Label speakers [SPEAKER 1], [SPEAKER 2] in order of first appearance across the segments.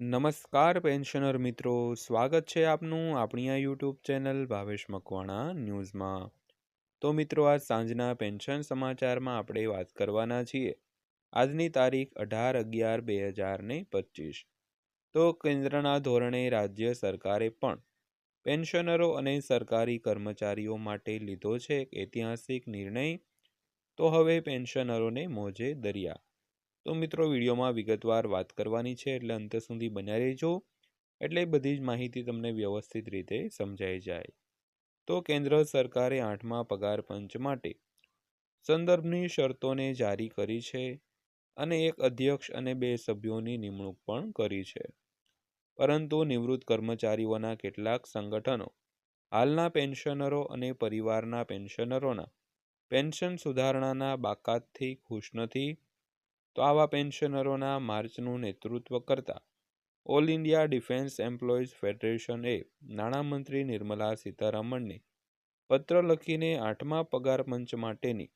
[SPEAKER 1] નમસ્કાર, પેન્શનર મિત્રો. સ્વાગત છે આપનું આપણી આ યુટ્યુબ ચેનલ ભાવેશ મકવાણા ન્યૂઝમાં. તો મિત્રો, આજ સાંજના પેન્શન સમાચારમાં આપણે વાત કરવાના છીએ. આજની તારીખ અઢાર અગિયાર બે હજાર ને પચીસ. તો કેન્દ્રના ધોરણે રાજ્ય સરકારે પણ પેન્શનરો અને સરકારી કર્મચારીઓ માટે લીધો છે એક ઐતિહાસિક નિર્ણય. તો હવે પેન્શનરોને મોજે દરિયા. તો મિત્રો વિડીયોમાં વિગતવાર વાત કરવાની છે, એટલે અંત સુધી બન્યા રહેજો. એટલે બધી જ માહિતી તમને વ્યવસ્થિત રીતે સમજાઈ જાય. તો કેન્દ્ર સરકારે આઠમા પગાર પંચ માટે સંદર્ભની શરતોને જારી કરી છે અને એક અધ્યક્ષ અને બે સભ્યોની નિમણૂક પણ કરી છે. પરંતુ નિવૃત્ત કર્મચારીઓના કેટલાક સંગઠનો હાલના પેન્શનરો અને પરિવારના પેન્શનરોના પેન્શન સુધારણાના બાકાતથી ખુશ નથી. તો આવા પેન્શનરોના માર્ચનું નેતૃત્વ કરતા ઓલ ઇન્ડિયા ડિફેન્સ એમ્પ્લોઈઝ ફેડરેશને નાણામંત્રી નિર્મલા સીતારામનને પત્ર લખીને આઠમા પગાર પંચ માટેની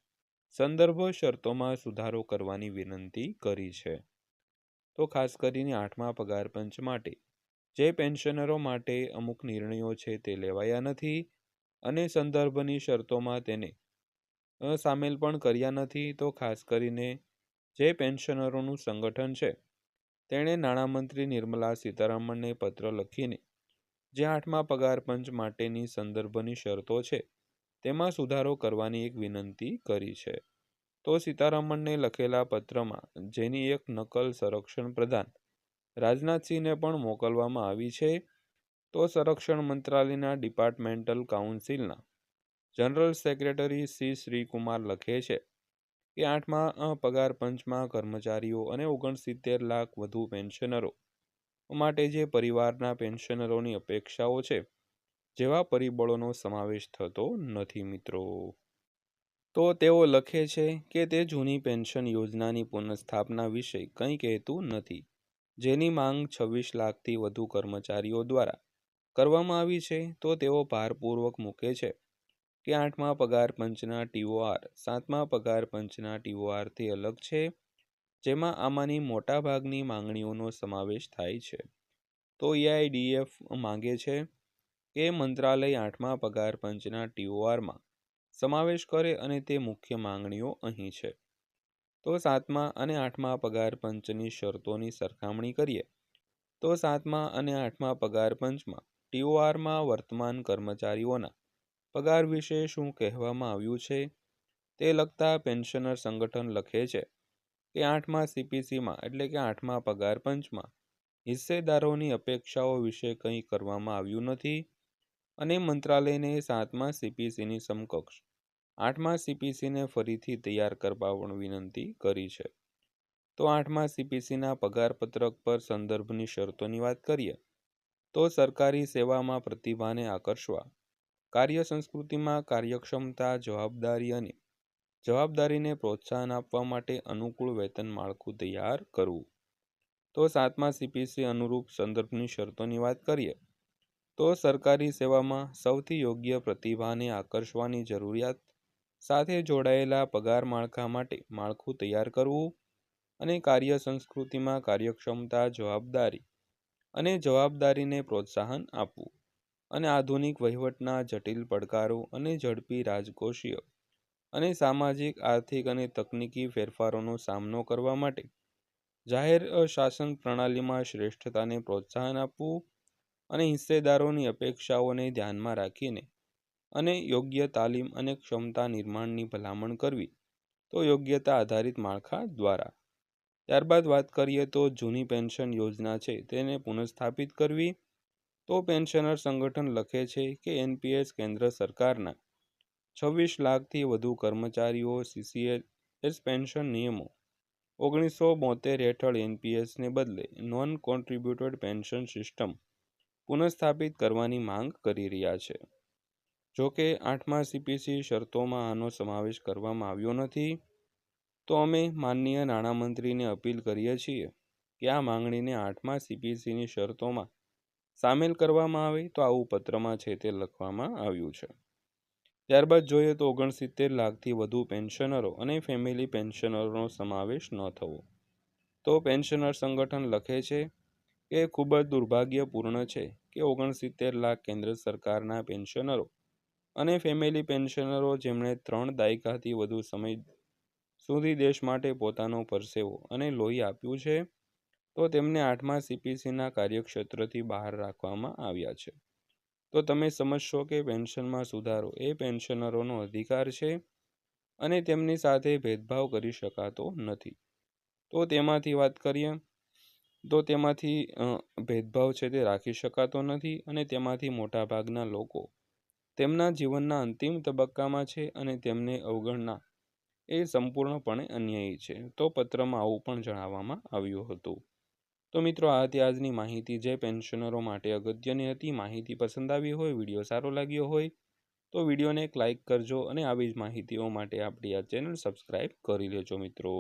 [SPEAKER 1] સંદર્ભ શરતોમાં સુધારો કરવાની વિનંતી કરી છે. તો ખાસ કરીને આઠમા પગાર પંચ માટે જે પેન્શનરો માટે અમુક નિર્ણયો છે તે લેવાયા નથી અને સંદર્ભની શરતોમાં તેને સામેલ પણ કર્યા નથી તો ખાસ કરીને જે પેન્શનરોનું સંગઠન છે. તેણે નાણામંત્રી નિર્મલા સીતારામનને પત્ર લખીને, જે આઠમા પગાર પંચ માટેની સંદર્ભની શરતો છે, તેમાં સુધારો કરવાની એક વિનંતી કરી છે. તો સીતારામનને લખેલા પત્રમાં, જેની એક નકલ સંરક્ષણ પ્રધાન રાજનાથસિંહને પણ મોકલવામાં આવી છે, તો સંરક્ષણ મંત્રાલયના ડિપાર્ટમેન્ટલ કાઉન્સિલના જનરલ સેક્રેટરી સી. શ્રીકુમાર લખે છે કે આઠમા પગાર પંચમાં કર્મચારીઓ અને ઓગણસિત્તેર લાખ વધુ પેન્શનરો. માટે જે પરિવારના પેન્શનરોની અપેક્ષાઓ છે, જેવા પરિબળોનો સમાવેશ થતો નથી મિત્રો. તો તેઓ લખે છે કે તે જૂની પેન્શન યોજનાની પુનઃસ્થાપના વિશે કંઈ કહેતું નથી, જેની માંગ છવ્વીસ લાખથી વધુ કર્મચારીઓ દ્વારા કરવામાં આવી છે. તો તેઓ ભારપૂર્વક મૂકે છે કે આઠમા પગાર પંચના ટીઓઆર, સાતમા પગાર પંચના ટીઓઆરથી અલગ છે, જેમાં આમાંની મોટાભાગની માંગણીઓનો સમાવેશ થાય છે. તો એઆઈડીએફ માંગે છે કે મંત્રાલય આઠમા પગાર પંચના ટીઓઆરમાં સમાવેશ કરે અને તે મુખ્ય માંગણીઓ અહીં છે. તો સાતમા અને આઠમા પગાર પંચની શરતોની સરખામણી કરીએ. તો સાતમા અને આઠમા પગાર પંચમાં ટીઓઆરમાં વર્તમાન કર્મચારીઓના પગાર વિશે શું કહેવામાં આવ્યું છે? તે લગતા પેન્શનર સંગઠન લખે છે કે આઠમા સીપીસીમાં એટલે કે આઠમા પગાર પંચમાં હિસ્સેદારોની અપેક્ષાઓ વિશે કંઈ કરવામાં આવ્યું નથી અને મંત્રાલયને સાતમા સીપીસીની સમકક્ષ આઠમા સીપીસીને ફરીથી તૈયાર કરવા પણ વિનંતી કરી છે. તો આઠમા સીપીસીના પગારપત્રક પર સંદર્ભની શરતોની વાત કરીએ તો સરકારી સેવામાં પ્રતિભાને આકર્ષવા કાર્ય સંસ્કૃતિમાં કાર્યક્ષમતા, જવાબદારી અને જવાબદારીને પ્રોત્સાહન આપવા માટે અનુકૂળ વેતન માળખું તૈયાર કરવું. તો સાતમા સીપીસી અનુરૂપ સંદર્ભની શરતોની વાત કરીએ. તો સરકારી સેવામાં સૌથી યોગ્ય પ્રતિભાને આકર્ષવાની જરૂરિયાત સાથે જોડાયેલા પગાર માળખા માટે માળખું તૈયાર કરવું અને કાર્ય સંસ્કૃતિમાં કાર્યક્ષમતા, જવાબદારી અને જવાબદારીને પ્રોત્સાહન આપવું. અને આધુનિક વહીવટના જટિલ પડકારો અને ઝડપી રાજકોષીય અને સામાજિક, આર્થિક અને તકનીકી ફેરફારોનો સામનો કરવા માટે જાહેર શાસન પ્રણાલીમાં શ્રેષ્ઠતાને પ્રોત્સાહન આપવું અને હિસ્સેદારોની અપેક્ષાઓને ધ્યાનમાં રાખીને અને યોગ્ય તાલીમ અને ક્ષમતા નિર્માણની ભલામણ કરવી, તો યોગ્યતા આધારિત માળખા દ્વારા. ત્યારબાદ વાત કરીએ તો જૂની પેન્શન યોજના છે, તેને પુનઃસ્થાપિત કરવી તો પેન્શનર સંગઠન લખે છે કે એનપીએસ કેન્દ્ર સરકારના છવ્વીસ લાખથી વધુ કર્મચારીઓ, સીસીએસ પેન્શન નિયમો, ઓગણીસો બોતેર હેઠળ એનપીએસને બદલે નોન કોન્ટ્રીબ્યુટેડ પેન્શન સિસ્ટમ પુનઃસ્થાપિત કરવાની માંગ કરી રહ્યા છે. જોકે આઠમા સીપીસી શરતોમાં આનો સમાવેશ કરવામાં આવ્યો નથી, તો અમે માનનીય નાણામંત્રીને અપીલ કરીએ છીએ કે આ માંગણીને આઠમા સીપીસીની શરતોમાં સામેલ કરવામાં આવે તો આવું પત્રમાં છે તે લખવામાં આવ્યું છે. ત્યારબાદ જોઈએ તો ઓગણસિત્તેર લાખથી વધુ પેન્શનરો અને ફેમિલી પેન્શનરોનો સમાવેશ ન થવો. તો પેન્શનર સંગઠન લખે છે કે ખૂબ જ દુર્ભાગ્યપૂર્ણ છે કે ઓગણસિત્તેર લાખ કેન્દ્ર સરકારના પેન્શનરો અને ફેમિલી પેન્શનરો જેમણે ત્રણ દાયકાથી વધુ સમય સુધી દેશ માટે પોતાનો પરસેવો અને લોહી આપ્યું છે તો તેમને આઠમા સીપીસીના કાર્યક્ષેત્રથી બહાર રાખવામાં આવ્યા છે. તો તમે સમજશો કે પેન્શનમાં સુધારો એ પેન્શનરોનો અધિકાર છે અને તેમની સાથે ભેદભાવ કરી શકાતો નથી. તો તેમાંથી વાત કરીએ, તો તેમાંથી ભેદભાવ છે તે રાખી શકાતો નથી અને તેમાંથી મોટાભાગના લોકો તેમના જીવનના અંતિમ તબક્કામાં છે અને તેમને અવગણના એ સંપૂર્ણપણે અન્યાયી છે. તો પત્રમાં આવું પણ જણાવવામાં આવ્યું હતું. તો મિત્રો, આ હતી આજની માહિતી. જે પેન્શનરો માટે અગત્યની હતી, માહિતી પસંદ આવી હોય, વીડિયો સારો લાગ્યો હોય, તો વિડીયોને એક લાઇક કરજો અને આવી જ માહિતીઓ માટે આપણી આ ચેનલ સબસ્ક્રાઈબ કરી લેજો મિત્રો.